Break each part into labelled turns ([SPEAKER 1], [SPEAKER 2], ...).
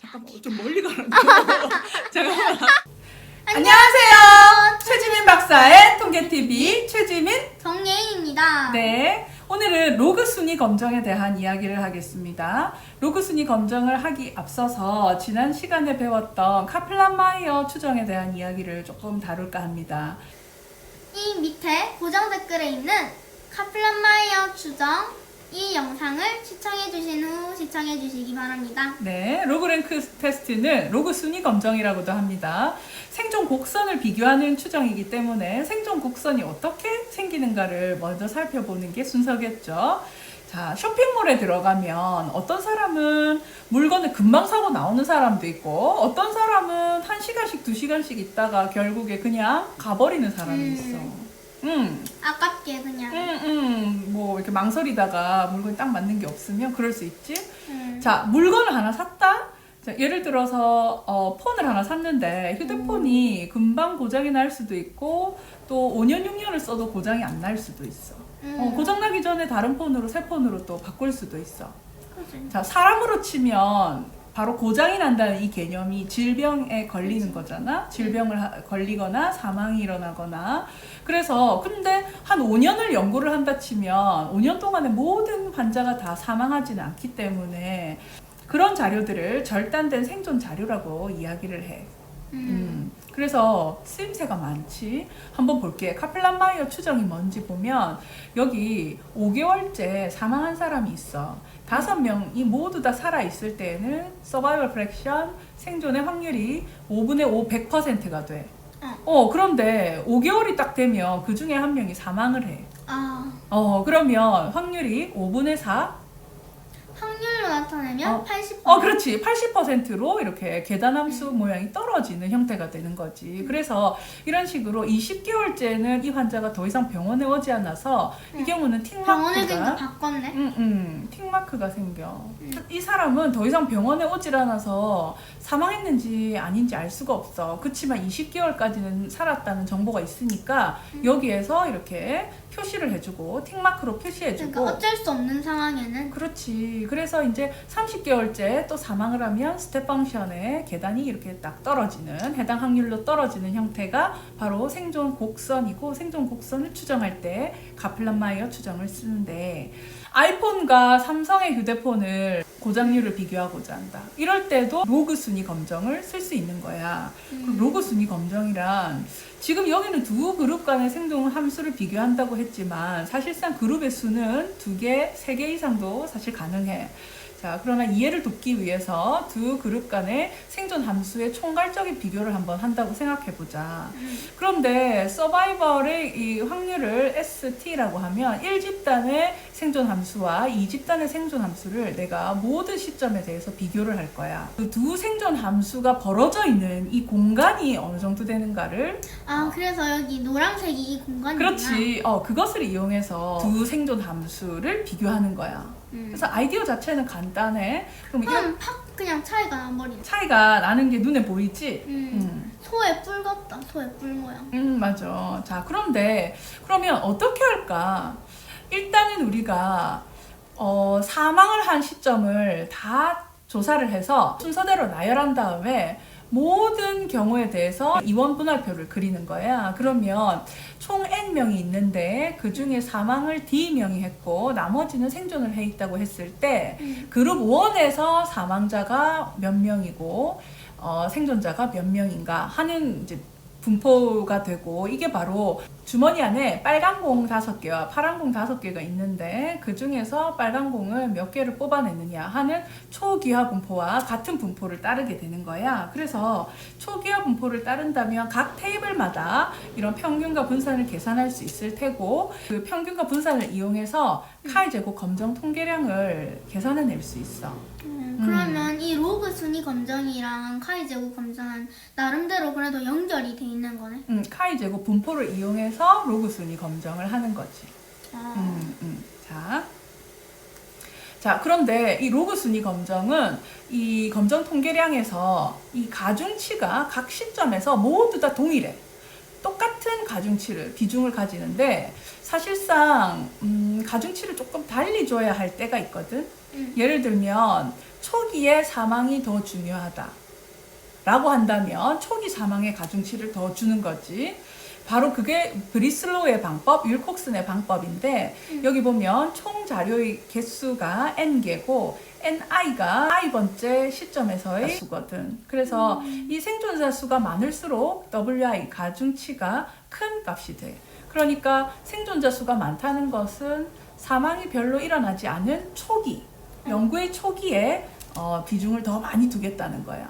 [SPEAKER 1] 잠깐만 좀 멀리 가는데? 잠깐만.
[SPEAKER 2] 안녕하세요.
[SPEAKER 1] 최지민 박사의 통계TV 최지민.
[SPEAKER 2] 정예인입니다.
[SPEAKER 1] 네. 오늘은 로그 순위 검정에 대한 이야기를 하겠습니다. 로그 순위 검정을 하기 앞서서 지난 시간에 배웠던 카플란 마이어 추정에 대한 이야기를 조금 다룰까 합니다.
[SPEAKER 2] 이 밑에 고정 댓글에 있는 카플란 마이어 추정 이 영상을 시청해 주신 후 시청해 주시기 바랍니다.
[SPEAKER 1] 네, 로그랭크 테스트는 로그 순위 검정이라고도 합니다. 생존 곡선을 비교하는 추정이기 때문에 생존 곡선이 어떻게 생기는가를 먼저 살펴보는 게 순서겠죠. 자, 쇼핑몰에 들어가면 어떤 사람은 물건을 금방 사고 나오는 사람도 있고 어떤 사람은 한 시간씩 두 시간씩 있다가 결국에 그냥 가버리는 사람이
[SPEAKER 2] 음.
[SPEAKER 1] 있어. 음,
[SPEAKER 2] 아깝게 그냥.
[SPEAKER 1] 음, 음, 뭐 이렇게 망설이다가 물건이 딱 맞는 게 없으면 그럴 수 있지.
[SPEAKER 2] 음.
[SPEAKER 1] 자, 물건을 하나 샀다? 자, 예를 들어서, 어, 폰을 하나 샀는데 휴대폰이 금방 고장이 날 수도 있고 또 5년, 6년을 써도 고장이 안 날 수도 있어.
[SPEAKER 2] 음.
[SPEAKER 1] 어, 고장 나기 전에 다른 폰으로, 새 폰으로 또 바꿀 수도 있어.
[SPEAKER 2] 그치.
[SPEAKER 1] 자, 사람으로 치면 바로 고장이 난다는 이 개념이 질병에 걸리는 거잖아. 질병을 하- 걸리거나 사망이 일어나거나. 그래서 근데 한 5년을 연구를 한다 치면 5년 동안에 모든 환자가 다 사망하지는 않기 때문에 그런 자료들을 절단된 생존 자료라고 이야기를 해.
[SPEAKER 2] 음.
[SPEAKER 1] 음, 그래서 쓰임새가 많지. 한번 볼게. 카플란 마이어 추정이 뭔지 보면 여기 5개월째 사망한 사람이 있어. 다섯 명이 모두 다 살아 있을 때에는 서바이벌 프랙션 생존의 확률이 5분의 5 100%가 돼.
[SPEAKER 2] 어.
[SPEAKER 1] 어, 그런데 5개월이 딱 되면 그 중에 한 명이 사망을 해.
[SPEAKER 2] 아,
[SPEAKER 1] 어, 그러면 확률이 5분의 4
[SPEAKER 2] 나타내면
[SPEAKER 1] 어.
[SPEAKER 2] 80%.
[SPEAKER 1] 어, 그렇지. 80%로 이렇게 계단 함수 모양이 떨어지는 형태가 되는 거지. 그래서 이런 식으로 20개월째는 이 환자가 더 이상 병원에 오지 않아서 이
[SPEAKER 2] 네.
[SPEAKER 1] 경우는
[SPEAKER 2] 병원을 그러니까
[SPEAKER 1] 틱마크가
[SPEAKER 2] 바꿨네.
[SPEAKER 1] 음, 음, 틱마크가 생겨.
[SPEAKER 2] 음.
[SPEAKER 1] 이 사람은 더 이상 병원에 오질 않아서 사망했는지 아닌지 알 수가 없어. 그렇지만 20개월까지는 살았다는 정보가 있으니까
[SPEAKER 2] 음.
[SPEAKER 1] 여기에서 이렇게 표시를 해주고 틱마크로 표시해주고
[SPEAKER 2] 그러니까 어쩔 수 없는 상황에는
[SPEAKER 1] 그렇지. 그래서 이제 30개월째 또 사망을 하면 스텝 펑션의 계단이 이렇게 딱 떨어지는 해당 확률로 떨어지는 형태가 바로 생존 곡선이고 생존 곡선을 추정할 때 가플란 마이어 추정을 쓰는데 아이폰과 삼성의 휴대폰을 고장률을 비교하고자 한다. 이럴 때도 로그 순위 검정을 쓸 수 있는 거야. 그럼 로그 순위 검정이란 지금 여기는 두 그룹 간의 생존 함수를 비교한다고 했지만 사실상 그룹의 수는 두 개, 세 개 이상도 사실 가능해. 자, 그러나 이해를 돕기 위해서 두 그룹 간의 생존 함수의 총괄적인 비교를 한번 한다고 생각해 보자.
[SPEAKER 2] 음.
[SPEAKER 1] 그런데 서바이벌의 이 확률을 ST라고 하면 1집단의 생존 함수와 2집단의 생존 함수를 내가 모든 시점에 대해서 비교를 할 거야. 그 두 생존 함수가 벌어져 있는 이 공간이 어느 정도 되는가를
[SPEAKER 2] 아, 그래서 여기 노란색이 이 공간이구나.
[SPEAKER 1] 그렇지. 어, 그것을 이용해서 두 생존 함수를 비교하는 거야.
[SPEAKER 2] 음.
[SPEAKER 1] 그래서 아이디어 자체는 간단해. 그럼 이게
[SPEAKER 2] 팍 그냥 차이가 나버리네.
[SPEAKER 1] 차이가 나는 게 눈에 보이지?
[SPEAKER 2] 음.
[SPEAKER 1] 음.
[SPEAKER 2] 소의 뿔 같다. 소의 뿔 모양.
[SPEAKER 1] 음, 맞아. 자, 그런데 그러면 어떻게 할까? 일단은 우리가 어, 사망을 한 시점을 다 조사를 해서 순서대로 나열한 다음에 모든 경우에 대해서 이원 분할표를 그리는 거야. 그러면 총 N명이 있는데 그 중에 사망을 D명이 했고 나머지는 생존을 해 있다고 했을 때
[SPEAKER 2] 음.
[SPEAKER 1] 그룹 1에서 사망자가 몇 명이고 어, 생존자가 몇 명인가 하는 이제 분포가 되고 이게 바로 주머니 안에 빨간 공 다섯 개와 파란 공 다섯 개가 있는데 그 중에서 빨간 공을 몇 개를 뽑아내느냐 하는 초기화 분포와 같은 분포를 따르게 되는 거야. 그래서 초기화 분포를 따른다면 각 테이블마다 이런 평균과 분산을 계산할 수 있을 테고 그 평균과 분산을 이용해서 카이 제곱 검정 통계량을 계산해낼 수 있어.
[SPEAKER 2] 음, 그러면 이 로그 순위 검정이랑 카이 제곱 검정은 나름대로 그래도 연결이 돼 있는 거네.
[SPEAKER 1] 음, 카이 제곱 분포를 이용해서 로그 순위 검정을 하는 거지.
[SPEAKER 2] 아,
[SPEAKER 1] 음, 음. 자. 자, 그런데 이 로그 순위 검정은 이 검정 통계량에서 이 가중치가 각 시점에서 모두 다 동일해. 똑같은 가중치를 비중을 가지는데 사실상 음, 가중치를 조금 달리 줘야 할 때가 있거든.
[SPEAKER 2] 음.
[SPEAKER 1] 예를 들면 초기에 사망이 더 중요하다. 라고 한다면 초기 사망의 가중치를 더 주는 거지. 바로 그게 브리슬로의 방법, 윌콕슨의 방법인데 여기 보면 총 자료의 개수가 n개고 ni가 i번째 시점에서의 수거든. 그래서 이 생존자 수가 많을수록 wi 가중치가 큰 값이 돼. 그러니까 생존자 수가 많다는 것은 사망이 별로 일어나지 않은 초기, 연구의 초기에 어, 비중을 더 많이 두겠다는 거야.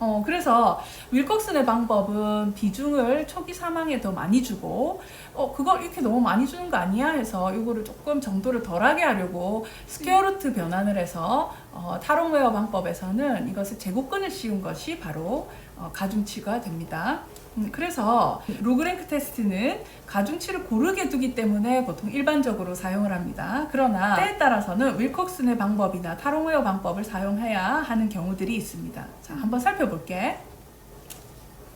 [SPEAKER 1] 어, 그래서 윌콕슨의 방법은 비중을 초기 사망에 더 많이 주고, 어, 그걸 이렇게 너무 많이 주는 거 아니야? 해서 이거를 조금 정도를 덜하게 하려고 스퀘어루트 변환을 해서, 어, 타롱웨어 방법에서는 이것을 제곱근을 씌운 것이 바로 어, 가중치가 됩니다. 음, 그래서 로그랭크 테스트는 가중치를 고르게 두기 때문에 보통 일반적으로 사용을 합니다. 그러나 때에 따라서는 윌콕슨의 방법이나 타롱웨어 방법을 사용해야 하는 경우들이 있습니다. 자, 한번 살펴볼게.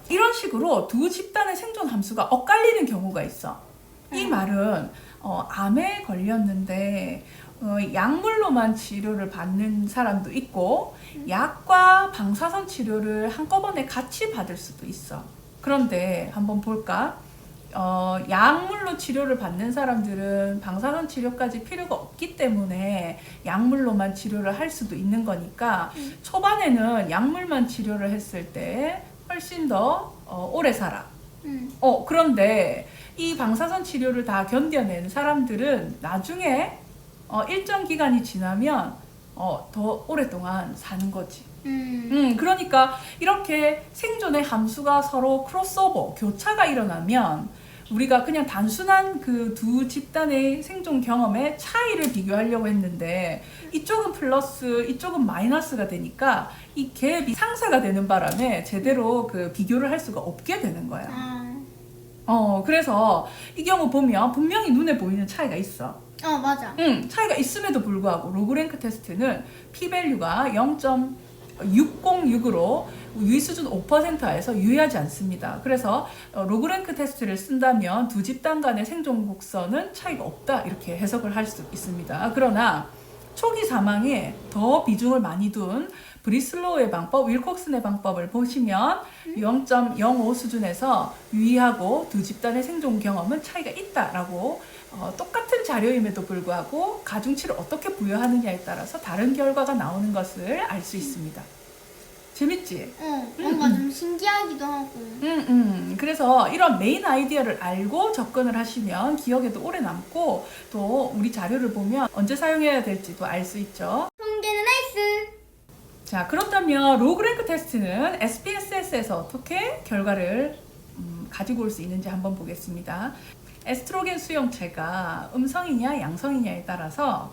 [SPEAKER 1] 이런 식으로 두 집단의 생존 함수가 엇갈리는 경우가 있어. 이
[SPEAKER 2] 음.
[SPEAKER 1] 말은 어, 암에 걸렸는데 어, 약물로만 치료를 받는 사람도 있고 약과 방사선 치료를 한꺼번에 같이 받을 수도 있어. 그런데 한번 볼까? 어, 약물로 치료를 받는 사람들은 방사선 치료까지 필요가 없기 때문에 약물로만 치료를 할 수도 있는 거니까
[SPEAKER 2] 음.
[SPEAKER 1] 초반에는 약물만 치료를 했을 때 훨씬 더 어, 오래 살아.
[SPEAKER 2] 음.
[SPEAKER 1] 어, 그런데 이 방사선 치료를 다 견뎌낸 사람들은 나중에 어, 일정 기간이 지나면 어, 더 오랫동안 사는 거지.
[SPEAKER 2] 음.
[SPEAKER 1] 음, 그러니까 이렇게 생존의 함수가 서로 크로스오버, 교차가 일어나면 우리가 그냥 단순한 그 두 집단의 생존 경험의 차이를 비교하려고 했는데 이쪽은 플러스, 이쪽은 마이너스가 되니까 이 갭이 상쇄가 되는 바람에 제대로 그 비교를 할 수가 없게 되는 거야.
[SPEAKER 2] 아.
[SPEAKER 1] 어, 그래서 이 경우 보면 분명히 눈에 보이는 차이가 있어.
[SPEAKER 2] 어, 맞아.
[SPEAKER 1] 음, 차이가 있음에도 불구하고 로그랭크 테스트는 p-value가 0.606으로 유의 수준 5%에서 유의하지 않습니다. 그래서 어, 로그랭크 테스트를 쓴다면 두 집단 간의 생존 곡선은 차이가 없다 이렇게 해석을 할 수 있습니다. 그러나 초기 사망에 더 비중을 많이 둔 브리슬로우의 방법, 윌콕슨의 방법을 보시면 0.05 수준에서 유의하고 두 집단의 생존 경험은 차이가 있다라고 어, 똑같은 자료임에도 불구하고 가중치를 어떻게 부여하느냐에 따라서 다른 결과가 나오는 것을 알 수 있습니다. 재밌지?
[SPEAKER 2] 어, 뭔가 좀 신기하기도 하고.
[SPEAKER 1] 음, 음. 그래서 이런 메인 아이디어를 알고 접근을 하시면 기억에도 오래 남고 또 우리 자료를 보면 언제 사용해야 될지도 알 수 있죠.
[SPEAKER 2] 통계는 나이스.
[SPEAKER 1] 자, 그렇다면 로그랭크 테스트는 SPSS에서 어떻게 결과를 음, 가지고 올 수 있는지 한번 보겠습니다. 에스트로겐 수용체가 음성이냐 양성이냐에 따라서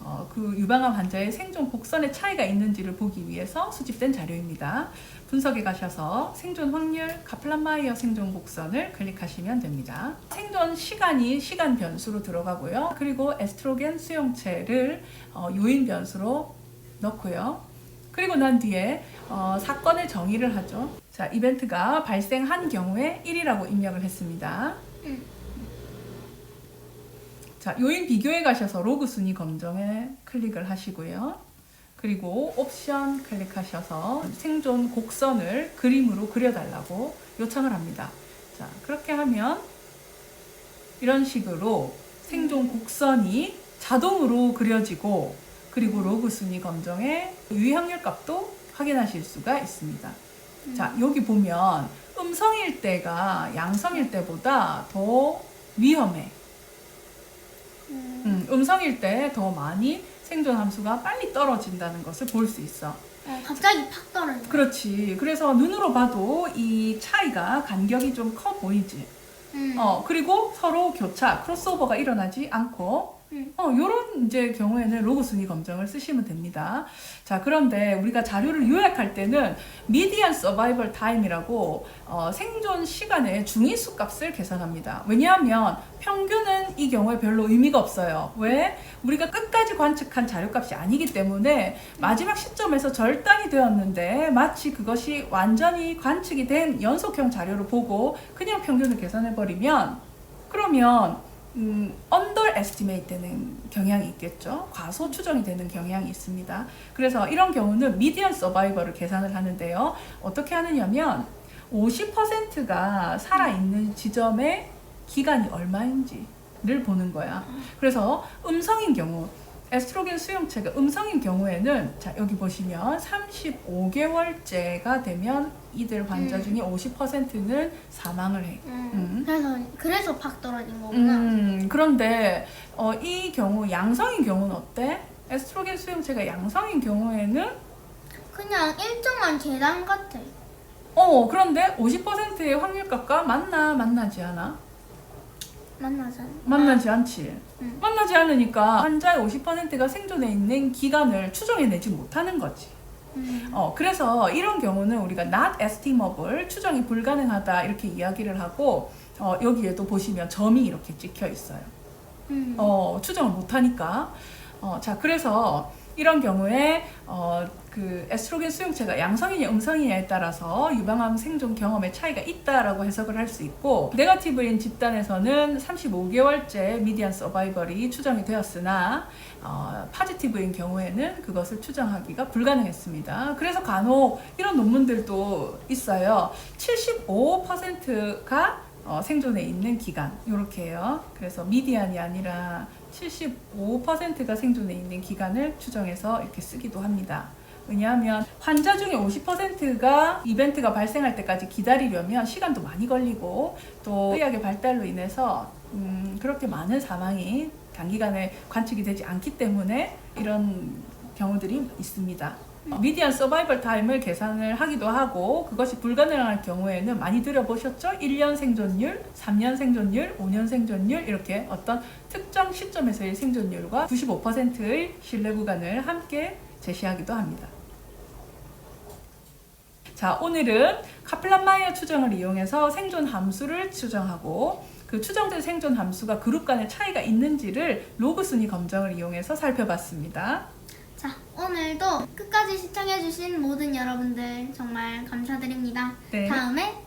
[SPEAKER 1] 어, 그 유방암 환자의 생존 곡선의 차이가 있는지를 보기 위해서 수집된 자료입니다. 분석에 가셔서 생존 확률 카플란마이어 생존 곡선을 클릭하시면 됩니다. 생존 시간이 시간 변수로 들어가고요. 그리고 에스트로겐 수용체를 어, 요인 변수로 넣고요. 그리고 난 뒤에 어, 사건의 정의를 하죠. 자, 이벤트가 발생한 경우에 1이라고 입력을 했습니다.
[SPEAKER 2] 음.
[SPEAKER 1] 자, 요인 비교에 가셔서 로그 순위 검정에 클릭을 하시고요. 그리고 옵션 클릭하셔서 생존 곡선을 그림으로 그려달라고 요청을 합니다. 자, 그렇게 하면 이런 식으로 생존 곡선이 자동으로 그려지고 그리고 로그 순위 검정에 유의 확률 값도 확인하실 수가 있습니다. 자, 여기 보면 음성일 때가 양성일 때보다 더 위험해.
[SPEAKER 2] 음.
[SPEAKER 1] 음, 음성일 때 더 많이 생존 함수가 빨리 떨어진다는 것을 볼 수 있어.
[SPEAKER 2] 어, 갑자기 팍 떨어져.
[SPEAKER 1] 그렇지. 그래서 눈으로 봐도 이 차이가 간격이 좀 커 보이지.
[SPEAKER 2] 음.
[SPEAKER 1] 어, 그리고 서로 교차, 크로스오버가 일어나지 않고,
[SPEAKER 2] 음.
[SPEAKER 1] 어, 요런 이제 경우에는 로그 순위 검정을 쓰시면 됩니다. 자, 그런데 우리가 자료를 요약할 때는 미디안 서바이벌 타임이라고 어, 생존 시간의 중위수 값을 계산합니다. 왜냐하면 평균은 이 경우에 별로 의미가 없어요. 왜? 우리가 끝까지 관측한 자료값이 아니기 때문에 마지막 시점에서 절단이 되었는데 마치 그것이 완전히 관측이 된 연속형 자료를 보고 그냥 평균을 계산해 버리면 그러면 음, 언더 에스티메이트 되는 경향이 있겠죠. 과소 추정이 되는 경향이 있습니다. 그래서 이런 경우는 미디언 서바이벌을 계산을 하는데요. 어떻게 하느냐면 50%가 살아있는 지점의 기간이 얼마인지를 보는 거야. 그래서 음성인 경우 에스트로겐 수용체가 음성인 경우에는 자 여기 보시면 35개월째가 되면 이들 환자
[SPEAKER 2] 음.
[SPEAKER 1] 중에 50%는 사망을 해.
[SPEAKER 2] 음,
[SPEAKER 1] 음.
[SPEAKER 2] 그래서 그래서 팍 떨어진 거구나.
[SPEAKER 1] 음, 그런데 어, 이 경우 양성인 경우는 어때? 에스트로겐 수용체가 양성인 경우에는
[SPEAKER 2] 그냥 일정한 계단 같아.
[SPEAKER 1] 어 그런데 50%의 확률값과 만나 만나지 않아?
[SPEAKER 2] 만나잖아.
[SPEAKER 1] 만나지 않지.
[SPEAKER 2] 음.
[SPEAKER 1] 만나지 않으니까 환자의 50%가 생존해 있는 기간을 추정해내지 못하는 거지.
[SPEAKER 2] 음.
[SPEAKER 1] 어, 그래서 이런 경우는 우리가 not estimable, 추정이 불가능하다 이렇게 이야기를 하고 어, 여기에도 보시면 점이 이렇게 찍혀 있어요.
[SPEAKER 2] 음.
[SPEAKER 1] 어, 추정을 못하니까. 어, 자, 그래서 이런 경우에 어, 그 에스트로겐 수용체가 양성이냐 음성이냐에 따라서 유방암 생존 경험에 차이가 있다라고 해석을 할 수 있고 네거티브인 집단에서는 35개월째 미디안 서바이벌이 추정이 되었으나 어, 파지티브인 경우에는 그것을 추정하기가 불가능했습니다. 그래서 간혹 이런 논문들도 있어요. 75%가 어, 생존해 있는 기간 이렇게요. 그래서 미디안이 아니라 75%가 생존해 있는 기간을 추정해서 이렇게 쓰기도 합니다. 왜냐하면 환자 중에 50%가 이벤트가 발생할 때까지 기다리려면 시간도 많이 걸리고 또 의학의 발달로 인해서 음, 그렇게 많은 사망이 단기간에 관측이 되지 않기 때문에 이런 경우들이 있습니다. 미디안 서바이벌 타임을 계산을 하기도 하고 그것이 불가능할 경우에는 많이 들어보셨죠? 1년 생존율, 3년 생존율, 5년 생존율 이렇게 어떤 특정 시점에서의 생존율과 95%의 신뢰 구간을 함께 제시하기도 합니다. 자, 오늘은 카플란-마이어 추정을 이용해서 생존 함수를 추정하고 그 추정된 생존 함수가 그룹 간의 차이가 있는지를 로그 순위 검정을 이용해서 살펴봤습니다.
[SPEAKER 2] 자, 오늘도 끝까지 시청해주신 모든 여러분들 정말 감사드립니다.
[SPEAKER 1] 네.
[SPEAKER 2] 다음에